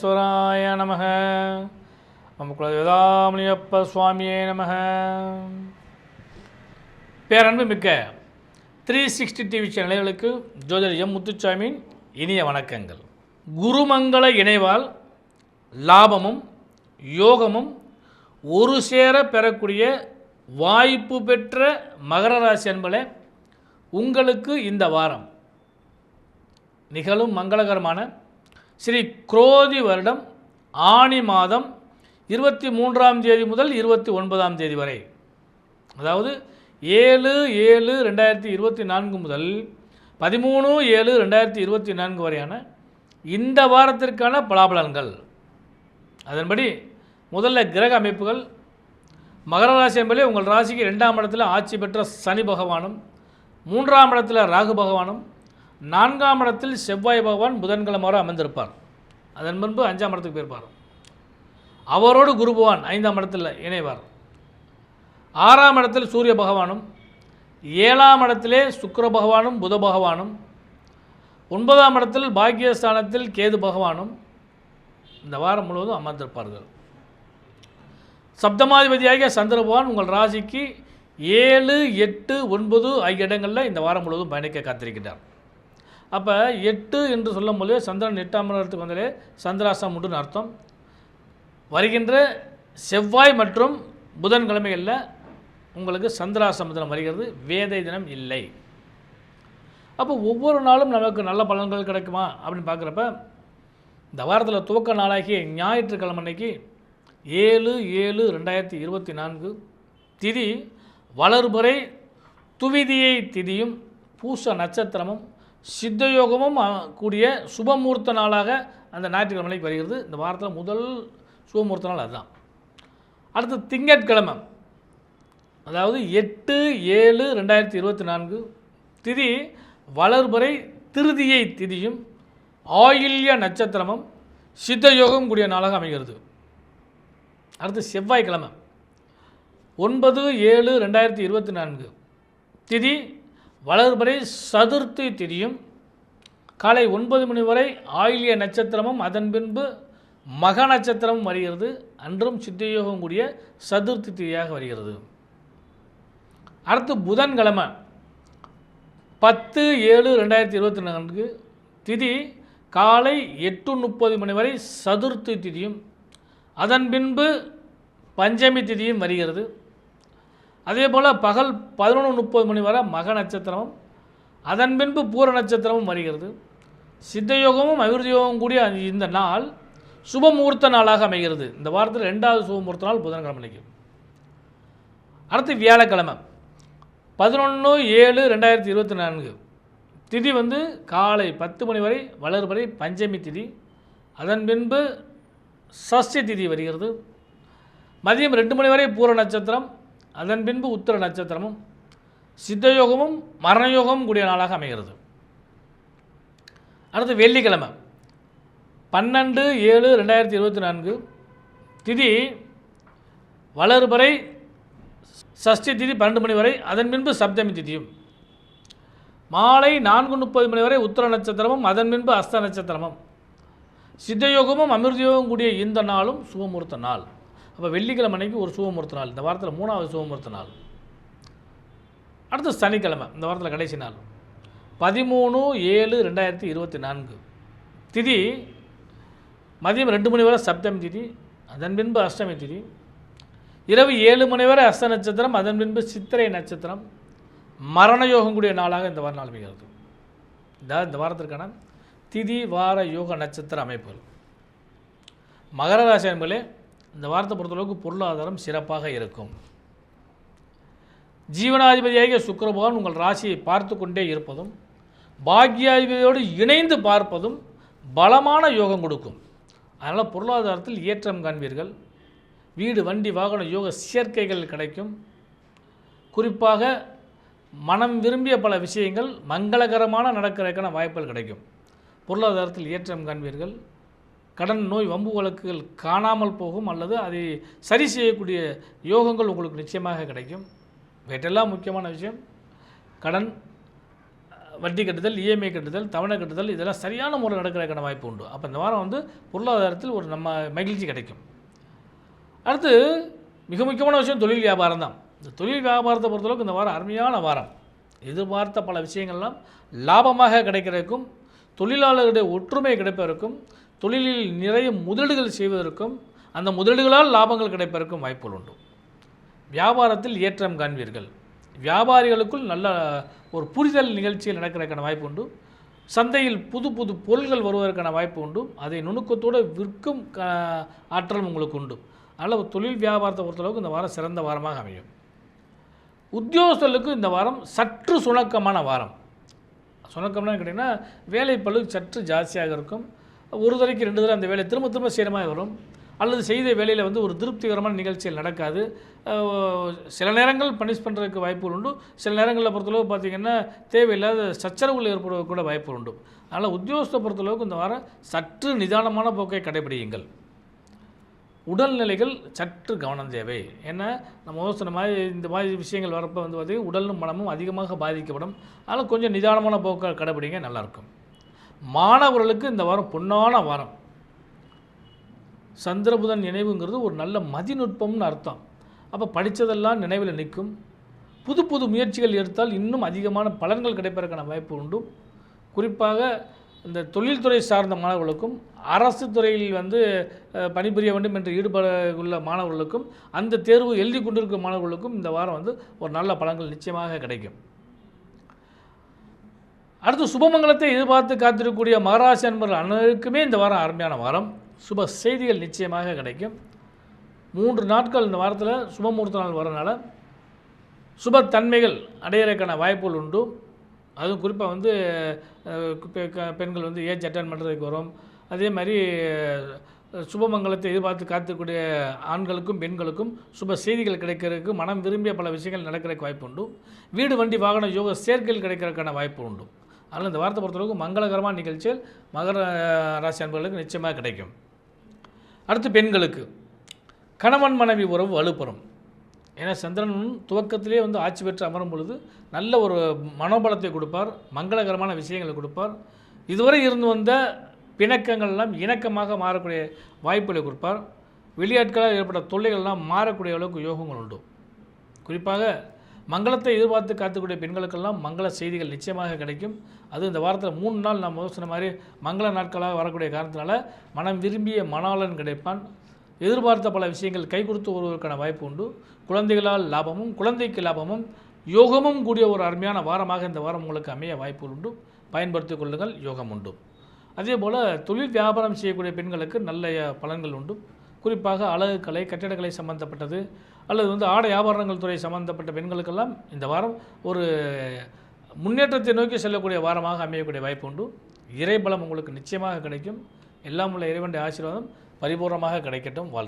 வெங்கடேஸ்வராய நம நம்ம குலதேவதாமணியப்ப சுவாமியே நம பேரன்பு மிக்க த்ரீ சிக்ஸ்டி டிவி சேனல்களுக்கு ஜோதிடர் எம் முத்துச்சாமியின் இனிய வணக்கங்கள். குருமங்கள இணைவால் லாபமும் யோகமும் ஒரு சேர பெறக்கூடிய வாய்ப்பு பெற்ற மகர ராசி அன்பளே உங்களுக்கு இந்த வாரம் நிகழும் மங்களகரமான ஸ்ரீ குரோதி வருடம் ஆணி மாதம் இருபத்தி மூன்றாம் தேதி முதல் இருபத்தி ஒன்பதாம் தேதி வரை. அதாவது ஏழு ஏழு ரெண்டாயிரத்தி இருபத்தி நான்கு முதல் பதிமூணு ஏழு ரெண்டாயிரத்தி இருபத்தி நான்கு வரையான இந்த வாரத்திற்கான பலாபலன்கள். அதன்படி முதல்ல கிரக அமைப்புகள் மகர ராசி என்பதே உங்கள் ராசிக்கு ரெண்டாம் இடத்தில் ஆட்சி பெற்ற சனி பகவானும் மூன்றாம் இடத்தில் ராகு பகவானும் நான்காம் இடத்தில் செவ்வாய் பகவான் புதன்கிழமை வரை அமர்ந்திருப்பார். அதன் முன்பு அஞ்சாம் இடத்துக்கு போயிருப்பார். அவரோடு குரு பகவான் ஐந்தாம் இடத்தில் இணைவார். ஆறாம் இடத்தில் சூரிய பகவானும் ஏழாம் இடத்திலே சுக்கர பகவானும் புத பகவானும் ஒன்பதாம் இடத்தில் பாக்கியஸ்தானத்தில் கேது பகவானும் இந்த வாரம் முழுவதும் அமர்ந்திருப்பார்கள். சப்தமாதிபதியாகிய சந்திர பகவான் உங்கள் ராசிக்கு ஏழு எட்டு ஒன்பது ஆகிய இடங்களில் இந்த வாரம் முழுவதும் பயணிக்க காத்திருக்கிறார் அப்போ எட்டு என்று சொல்லும் பொழுது சந்திரன் எட்டாம் இடத்துக்கு வந்தாலே சந்திராசம் உண்டுன்னு அர்த்தம். வருகின்ற செவ்வாய் மற்றும் புதன்கிழமைகளில் உங்களுக்கு சந்திராசம் தினம் வருகிறது. வேதை தினம் இல்லை. அப்போ ஒவ்வொரு நாளும் நமக்கு நல்ல பலன்கள் கிடைக்குமா அப்படின்னு பார்க்குறப்ப இந்த வாரத்தில் துவக்க நாளாகிய ஞாயிற்றுக்கிழமை அன்னைக்கு ஏழு ஏழு ரெண்டாயிரத்தி இருபத்தி நான்கு திதி வளர்புரை துவிதியை திதியும் பூச நட்சத்திரமும் சித்தயோகமும் கூடிய சுபமூர்த்த நாளாக அந்த ஞாயிற்றுக்கிழமைக்கு வருகிறது. இந்த வாரத்தில் முதல் சுபமூர்த்த நாள் அதுதான். அடுத்து திங்கட்கிழமை. அதாவது எட்டு ஏழு ரெண்டாயிரத்தி இருபத்தி நான்கு திதி வளர்பறை திருதியை திதியும் ஆயில்ய நட்சத்திரமும் சித்தயோகம் கூடிய நாளாக அமைகிறது. அடுத்து செவ்வாய்க்கிழமை. ஒன்பது ஏழு ரெண்டாயிரத்தி இருபத்தி நான்கு திதி வளர்பறை சதுர்த்தி திரியும் காலை ஒன்பது மணி வரை ஆயிலிய நட்சத்திரமும் அதன் பின்பு மக நட்சத்திரமும் வருகிறது. அன்றும் சித்தயோகம் கூடிய சதுர்த்தி திதியாக வருகிறது. அடுத்து புதன்கிழமை பத்து ஏழு ரெண்டாயிரத்தி இருபத்தி நான்கு திதி காலை எட்டு முப்பது மணி வரை சதுர்த்தி திதியும் அதன் பின்பு பஞ்சமி திதியும் வருகிறது. அதே போல் பகல் பதினொன்று முப்பது மணி வரை மக நட்சத்திரமும் அதன் பின்பு பூர நட்சத்திரமும் வருகிறது. சித்தயோகமும் அபிவிருத்தி யோகமும் கூடிய இந்த நாள் சுபமுகூர்த்த நாளாக அமைகிறது. இந்த வாரத்தில் ரெண்டாவது சுபமுகூர்த்த நாள் புதன்கிழமை அன்னைக்கு. அடுத்து வியாழக்கிழமை. பதினொன்று ஏழு ரெண்டாயிரத்தி இருபத்தி நான்கு. திதி வந்து காலை பத்து மணி வரை வளர்வரை பஞ்சமி திதி. அதன் பின்பு சஷ்டி திதி வருகிறது. மதியம் ரெண்டு மணி வரை பூர நட்சத்திரம் அதன் பின்பு உத்தர நட்சத்திரமும் சித்தயோகமும் மரணயோகமும் கூடிய நாளாக அமைகிறது. அடுத்து வெள்ளிக்கிழமை பன்னெண்டு ஏழு ரெண்டாயிரத்தி இருபத்தி நான்கு திதி வளர்பறை சஷ்டி திதி பன்னெண்டு மணி வரை அதன் பின்பு சப்தமி திதியும். மாலை நான்கு முப்பது மணி வரை உத்தர நட்சத்திரமும் அதன் பின்பு அஸ்த நட்சத்திரமும். சித்தயோகமும் அமிர்தயோகம் கூடிய இந்த நாளும் சுபமுகூர்த்த நாள். அப்போ வெள்ளிக்கிழமை அன்னைக்கு ஒரு சுபமுகூர்த்த நாள். இந்த வாரத்தில் மூணாவது சுபமுகூர்த்த நாள். அடுத்து சனிக்கிழமை இந்த வாரத்தில் கடைசி நாள். பதிமூணு ஏழு ரெண்டாயிரத்தி இருபத்தி நான்கு. திதி மதியம் ரெண்டு மணி வரை சப்தமி திதி அதன் பின்பு அஷ்டமி திதி. இரவு ஏழு மணி வரை அஸ்த நட்சத்திரம் அதன் பின்பு சித்திரை நட்சத்திரம். மரண யோகம் கூடிய நாளாக இந்த வார நாள் அமைகிறது. இதான் இந்த வாரத்திற்கான திதி வார யோக நட்சத்திர அமைப்புகள். மகர ராசி என்பதே இந்த வாரத்தை பொறுத்தளவுக்கு பொருளாதாரம் சிறப்பாக இருக்கும். ஜீவனாதிபதியாகிய சுக்கரபகவான் உங்கள் ராசியை பார்த்து கொண்டே இருப்பதும் பாக்யாதிபதியோடு இணைந்து பார்ப்பதும் பலமான யோகம் கொடுக்கும். அதனால் பொருளாதாரத்தில் ஏற்றம் காண்பீர்கள். வீடு வண்டி வாகன யோக சேர்க்கைகள் கிடைக்கும். குறிப்பாக மனம் விரும்பிய பல விஷயங்கள் மங்களகரமான நடக்கிறதுக்கான வாய்ப்புகள் கிடைக்கும். பொருளாதாரத்தில் ஏற்றம் காண்பீர்கள். கடன் நோய் வம்பு வழக்குகள் காணாமல் போகும் அல்லது அதை சரி செய்யக்கூடிய யோகங்கள் உங்களுக்கு நிச்சயமாக கிடைக்கும். இவற்றெல்லாம் முக்கியமான விஷயம். கடன் வட்டி கட்டுதல் இஎம்ஐ கட்டுதல் தவணை கட்டுதல் இதெல்லாம் சரியான முறையில் நடக்கிறதுக்கான வாய்ப்பு உண்டு. அப்போ இந்த வாரம் வந்து பொருளாதாரத்தில் ஒரு நம்ம மகிழ்ச்சி கிடைக்கும். அடுத்து மிக முக்கியமான விஷயம் தொழில் வியாபாரம் தான். இந்த தொழில் வியாபாரத்தை பொறுத்தளவுக்கு இந்த வாரம் அருமையான வாரம். எதிர்பார்த்த பல விஷயங்கள்லாம் லாபமாக கிடைக்கிறதுக்கும் தொழிலாளர்களுடைய ஒற்றுமை கிடைப்பதற்கும் தொழிலில் நிறைய முதலீடுகள் செய்வதற்கும் அந்த முதலீடுகளால் லாபங்கள் கிடைப்பதற்கும் வாய்ப்புகள் உண்டு. வியாபாரத்தில் ஏற்றம் காண்பீர்கள். வியாபாரிகளுக்குள் நல்ல ஒரு புரிதல் நிகழ்ச்சியில் நடக்கிறதுக்கான வாய்ப்பு உண்டு. சந்தையில் புது புது பொருள்கள் வருவதற்கான வாய்ப்பு உண்டு. அதை நுணுக்கத்தோடு விற்கும் க ஆற்றல் உங்களுக்கு உண்டு. அதனால் தொழில் வியாபாரத்தை பொறுத்தளவுக்கு இந்த வாரம் சிறந்த வாரமாக அமையும். உத்தியோகஸ்தர்களுக்கு இந்த வாரம் சற்று சுணக்கமான வாரம். சுணக்கம்னு கேட்டிங்கன்னா வேலைப்பளு சற்று ஜாஸ்தியாக இருக்கும். ஒரு தடவைக்கு ரெண்டு தடவை அந்த வேலையை திரும்ப திரும்ப செய்கிற மாதிரி வரும். அல்லது செய்த வேலையில் வந்து ஒரு திருப்திகரமான நிகழ்ச்சிகள் நடக்காது. சில நேரங்கள் பனிஷ் பண்ணுறதுக்கு வாய்ப்புகள் உண்டு. சில நேரங்களில் பொறுத்தளவு பார்த்திங்கன்னா தேவையில்லாத சச்சரவுகள் ஏற்படுவது கூட வாய்ப்புகள் உண்டு. அதனால் உத்தியோகத்தை பொறுத்தளவுக்கு இந்த வாரம் சற்று நிதானமான போக்கை கடைபிடியுங்கள். உடல்நிலைகள் சற்று கவனம் தேவை. ஏன்னா நம்ம யோசனை மாதிரி இந்த மாதிரி விஷயங்கள் வரப்போ வந்து பார்த்திங்கன்னா உடலும் மனமும் அதிகமாக பாதிக்கப்படும். அதனால் கொஞ்சம் நிதானமான போக்கை கடைபிடிங்க நல்லாயிருக்கும் மாணவர்களுக்கு இந்த வாரம் பொன்னான வாரம். சந்திரபுதன் நினைவுங்கிறது ஒரு நல்ல மதிநுட்பம்னு அர்த்தம். அப்போ படித்ததெல்லாம் நினைவில் நிற்கும். புது புது முயற்சிகள் எடுத்தால் இன்னும் அதிகமான பலன்கள் கிடைப்பதற்கான வாய்ப்பு உண்டு. குறிப்பாக இந்த தொழில்துறை சார்ந்த மாணவர்களுக்கும் அரசு துறையில் வந்து பணிபுரிய வேண்டும் என்று ஈடுபட உள்ள மாணவர்களுக்கும் அந்த தேர்வு எழுதி கொண்டிருக்கும் மாணவர்களுக்கும் இந்த வாரம் வந்து ஒரு நல்ல பலன்கள் நிச்சயமாக கிடைக்கும். அடுத்து சுபமங்கலத்தை எதிர்பார்த்து காத்திருக்கக்கூடிய மகராசி அன்பர்கள் அனைவருக்குமே இந்த வாரம் அருமையான வாரம். சுப செய்திகள் நிச்சயமாக கிடைக்கும். மூன்று நாட்கள் இந்த வாரத்தில் சுபமுகூர்த்த நாள் வரனால சுபத்தன்மைகள் அடையிறதுக்கான வாய்ப்புகள் உண்டு. அதுவும் குறிப்பாக வந்து பெ- பெண்கள் வந்து ஏஜ் அட்டன் பண்ணுறதுக்கு வரும். அதே மாதிரி சுபமங்கலத்தை எதிர்பார்த்து காத்துக்கூடிய ஆண்களுக்கும் பெண்களுக்கும் சுப செய்திகள் கிடைக்கிறதுக்கு மனம் விரும்பிய பல விஷயங்கள் நடக்கிறதுக்கு வாய்ப்பு உண்டு. வீடு வண்டி வாகன யோக சேர்க்கைகள் கிடைக்கிறதுக்கான வாய்ப்பு உண்டு. அதனால் இந்த வாரத்தை பொறுத்தளவுக்கு மங்களகரமான நிகழ்ச்சிகள் மகர ராசி அன்பர்களுக்கு நிச்சயமாக கிடைக்கும். அடுத்து பெண்களுக்கு கணவன் மனைவி உறவு வலுப்பெறும். ஏன்னா சந்திரன் துவக்கத்திலே வந்து ஆட்சி பெற்று அமரும் பொழுது நல்ல ஒரு மனோபலத்தை கொடுப்பார் மங்களகரமான விஷயங்களை கொடுப்பார். இதுவரை இருந்து வந்த பிணக்கங்கள்லாம் இணக்கமாக மாறக்கூடிய வாய்ப்புகளை கொடுப்பார். வெளியாட்களால் ஏற்பட்ட தொல்லைகள்லாம் மாறக்கூடிய அளவுக்கு யோகங்கள் உண்டு. குறிப்பாக மங்களத்தை எதிர்பார்த்து காத்துக்கூடிய பெண்களுக்கெல்லாம் மங்கள செய்திகள் நிச்சயமாக கிடைக்கும். அது இந்த வாரத்தில் மூணு நாள் நான் முதல் சொன்ன மாதிரி மங்கள நாட்களாக வரக்கூடிய காரணத்தினால மனம் விரும்பிய மணாளன் கிடைப்பான். எதிர்பார்த்த பல விஷயங்கள் கை கொடுத்து வருவதற்கான வாய்ப்பு உண்டு. குழந்தைகளால் லாபமும் குழந்தைக்கு லாபமும் யோகமும் கூடிய ஒரு அருமையான வாரமாக இந்த வாரம் உங்களுக்கு அமைய வாய்ப்புகள் உண்டு. பயன்படுத்தி கொள்ளுங்கள் யோகம் உண்டு. அதே போல் தொழில் வியாபாரம் செய்யக்கூடிய பெண்களுக்கு நல்ல பலன்கள் உண்டு. குறிப்பாக அழகுக்கலை கட்டிடக்கலை சம்பந்தப்பட்டது அல்லது வந்து ஆடை ஆபரணங்கள் துறை சம்பந்தப்பட்ட பெண்களுக்கெல்லாம் இந்த வாரம் ஒரு முன்னேற்றத்தை நோக்கி செல்லக்கூடிய வாரமாக அமையக்கூடிய வாய்ப்பு உண்டு. இறைபலம் உங்களுக்கு நிச்சயமாக கிடைக்கும். எல்லாம் உள்ள இறைவனுடைய ஆசீர்வாதம் பரிபூர்ணமாக கிடைக்கட்டும். வாழ்த்து